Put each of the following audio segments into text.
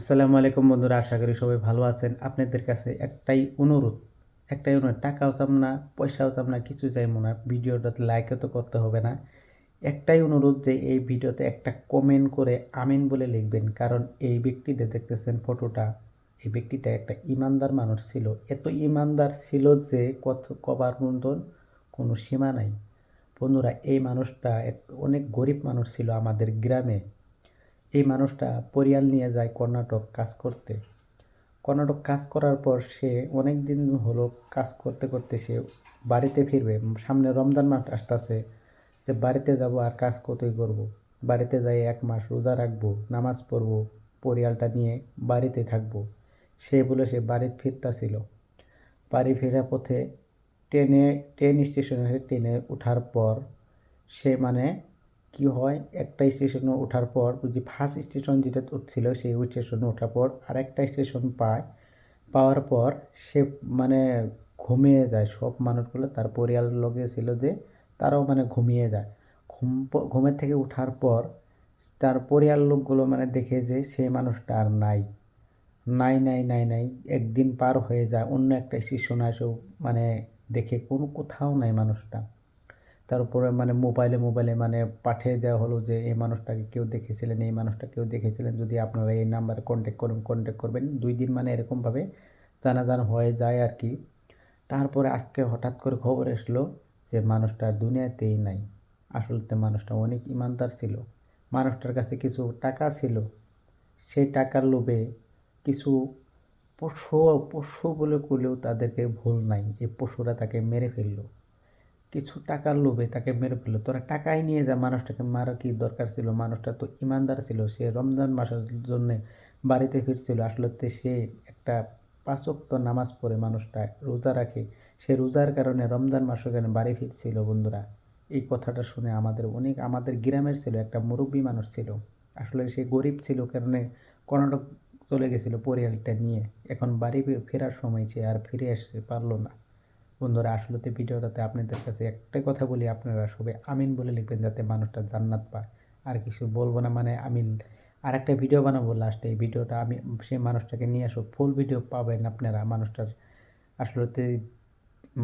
আসসালামু আলাইকুম বন্ধুরা, আশা করি সবাই ভালো আছেন। আপনাদের কাছে একটাই অনুরোধ একটাই অনুরোধ, টাকাও চাম না, পয়সাও চাম না কিছু চাইব না ভিডিওটাতে লাইকও তো করতে হবে না। একটাই অনুরোধ যে এই ভিডিওতে একটা কমেন্ট করে আমিন বলে লিখবেন, কারণ এই ব্যক্তিটা দেখতেছেন ফটোটা, এই ব্যক্তিটা একটা ইমানদার মানুষ ছিল। এত ইমানদার ছিল যে কত কবার মতন কোনো সীমা নাই। বন্ধুরা, এই মানুষটা এক অনেক গরিব মানুষ ছিল আমাদের গ্রামে। এই মানুষটা পরিয়াল নিয়ে যায় কর্ণাটক কাজ করতে। কর্ণাটক কাজ করার পর সে অনেক দিন হলো কাজ করতে করতে সে বাড়িতে ফিরবে। সামনে রমজান মাস আসতেছে, যে বাড়িতে যাব আর কাজ কতই করব। বাড়িতে যাই এক মাস রোজা রাখব, নামাজ পড়ব, পরিয়ালটা নিয়ে বাড়িতে থাকব। সে বলে সে বাড়ি ফিরতাছিল। বাড়ি ফেরার পথে ট্রেনে, ট্রেন স্টেশনে, ট্রেনে ওঠার পর সে মানে কি হয়? একটা স্টেশনে ওঠার পর যে ফার্স্ট স্টেশন যেটা উঠছিল সেই স্টেশনে ওঠার পর আরেকটা স্টেশন পায়। পাওয়ার পর সে মানে ঘুমিয়ে যায়। সব মানুষগুলো তার পরিয়াল লগে ছিল যে তারাও মানে ঘুমিয়ে যায়। ঘুম ঘুমের থেকে ওঠার পর তার পরিয়াল লোকগুলো মানে দেখে যে সে মানুষটা আর নাই। নাই নাই নাই নাই, একদিন পার হয়ে যায়। অন্য একটা স্টেশনে এসেও মানে দেখে কোনো কোথাও নাই মানুষটা। তারপরে মানে মোবাইলে মোবাইলে মানে পাঠিয়ে দেওয়া হলো যে, এই মানুষটাকে কেউ দেখেছিলেন, এই মানুষটা কেউ দেখেছিলেন, যদি আপনারা এই নাম্বারে কন্ট্যাক্ট করুন কন্ট্যাক্ট করবেন। দুই দিন মানে এরকমভাবে জানাজান হয়ে যায় আর কি। তারপরে আজকে হঠাৎ করে খবর এসলো যে, মানুষটা দুনিয়াতেই নাই। আসলে মানুষটা অনেক ইমানদার ছিল। মানুষটার কাছে কিছু টাকা ছিল। সেই টাকার লোভে কিছু পশু পশু বলে করলেও তাদেরকে ভুল নাই। এই পশুরা তাকে মেরে ফেলল। কিছু টাকার লোভে তাকে মেরে ফেলল। তোরা টাকাই নিয়ে যা, মানুষটাকে মারা কি দরকার ছিল? মানুষটা তো ইমানদার ছিল, সে রমজান মাসের জন্যে বাড়িতে ফিরছিল। আসলে সে একটা পাঁচক্ত নামাজ পড়ে মানুষটা রোজা রাখে। সে রোজার কারণে রমজান মাসের কারণে বাড়ি ফিরছিল বন্ধুরা। এই কথাটা শুনে আমাদের অনেক, আমাদের গ্রামের ছিল, একটা মুরব্বী মানুষ ছিল। আসলে সে গরিব ছিল, কারণে কর্ণাটক চলে গেছিল পরিয়ালটা নিয়ে। এখন বাড়ি ফেরার সময় সে আর ফিরে আসতে পারল না। বন্ধুরা আসলে তো ভিডিওটাতে আপনাদের কাছে একটাই কথা বলি, আপনারা সবাই আমিন বলে লিখবেন যাতে মানুষটা জান্নাত পায়। আর কিছু বলব না মানে আমি আর একটা ভিডিও বানাবো লাস্টে এই ভিডিওটা আমি সেই মানুষটাকে নিয়ে আসব ফুল ভিডিও পাবেন আপনারা। মানুষটার আসলে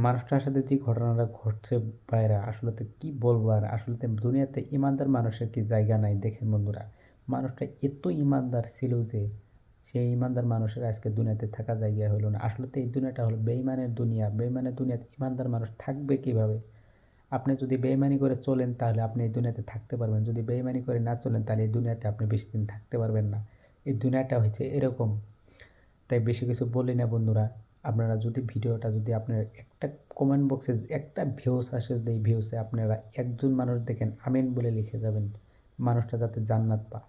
মানুষটার সাথে যে ঘটনাটা ঘটছে বাইরা আসলে কি বলব আর আসলে দুনিয়াতে ইমানদার মানুষের কি জায়গা নাই, দেখেন বন্ধুরা। মানুষটা এত ইমানদার ছিল যে সেই ইমানদার মানুষের আজকে দুনিয়াতে থাকা জায়গা হলো না। আসলে তো এই দুনিয়াটা হলো বেইমানের দুনিয়া। বেইমানের দুনিয়াতে ইমানদার মানুষ থাকবে কীভাবে? আপনি যদি বেইমানি করে চলেন, তাহলে আপনি এই দুনিয়াতে থাকতে পারবেন। যদি বেইমানি করে না চলেন, তাহলে এই দুনিয়াতে আপনি বেশি দিন থাকতে পারবেন না। এই দুনিয়াটা হয়েছে এরকম। তাই বেশি কিছু বলি না বন্ধুরা। আপনারা যদি ভিডিওটা যদি আপনার একটা কমেন্ট বক্সে একটা ভিউস আসে যদি এই ভিউসে আপনারা একজন মানুষ দেখেন, আমিন বলে লিখে যাবেন। মানুষটা যাতে জান্নাত পা